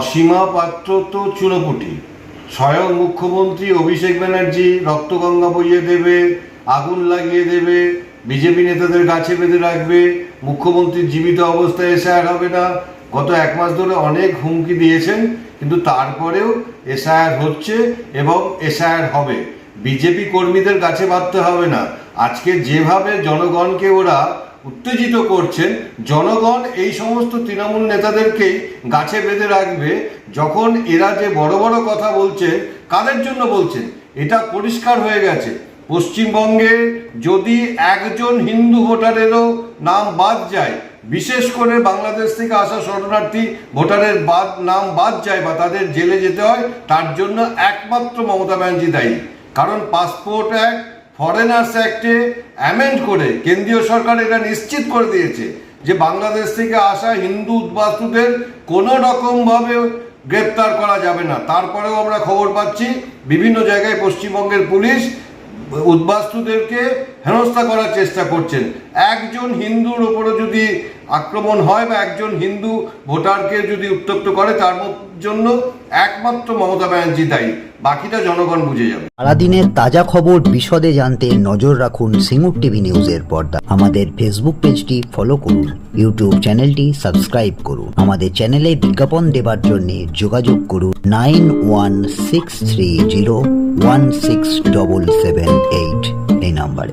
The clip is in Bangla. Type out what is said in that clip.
অসীমা পাত্র তো চুনোপুটি। স্বয়ং মুখ্যমন্ত্রী অভিষেক ব্যানার্জি রক্তগঙ্গা বইয়ে দেবে, আগুন লাগিয়ে দেবে, বিজেপি নেতাদের গাছে বেঁধে রাখবে, মুখ্যমন্ত্রীর জীবিত অবস্থায় এসআইআর হবে না। গত এক মাস ধরে অনেক হুমকি দিয়েছেন, কিন্তু তারপরেও এসআইআর হচ্ছে এবং এসআইআর হবে। বিজেপি কর্মীদের গাছে বাঁধতে হবে না। আজকে যেভাবে জনগণকে ওরা উত্তেজিত করছেন। জনগণ এই সমস্ত তৃণমূল নেতাদেরকেই গাছে বেঁধে রাখবে। যখন এরা যে বড় বড় কথা বলছে, কাদের জন্য বলছেন এটা পরিষ্কার হয়ে গেছে। পশ্চিমবঙ্গে যদি একজন হিন্দু ভোটারেরও নাম বাদ যায়, বিশেষ করে বাংলাদেশ থেকে আসা শরণার্থী ভোটারের বাদ, নাম বাদ যায় বা তাদের জেলে যেতে হয়, তার জন্য একমাত্র মমতা ব্যানার্জি দায়ী। কারণ পাসপোর্ট অ্যাক্ট ফরেনার্স অ্যাক্টে অ্যামেন্ড করে কেন্দ্রীয় সরকার এটা নিশ্চিত করে দিয়েছে যে বাংলাদেশ থেকে আসা হিন্দু উদ্বাস্তুদের কোনো রকমভাবে গ্রেপ্তার করা যাবে না। তারপরেও আমরা খবর পাচ্ছি, বিভিন্ন জায়গায় পশ্চিমবঙ্গের পুলিশ উদ্বাস্তুদেরকে হেনস্থা করার চেষ্টা করছেন। একজন হিন্দুর ওপরে যদি আক্রমণ হয় বা একজন হিন্দু ভোটারকে যদি উত্তপ্ত করে, তার জন্য একমাত্র মমতা ব্যানার্জি দায়ী। বাকিটা জনগণ বুঝে যাবে। সারাদিনের তাজা খবর বিশদে জানতে নজর রাখুন সিঙ্গুর টিভি নিউজের পর্দা। আমাদের ফেসবুক পেজটি ফলো করুন, ইউটিউব চ্যানেলটি সাবস্ক্রাইব করুন। আমাদের চ্যানেলে বিজ্ঞাপন দেবার জন্য যোগাযোগ করুন nine one six three zero one six double seven eight এই নাম্বারে।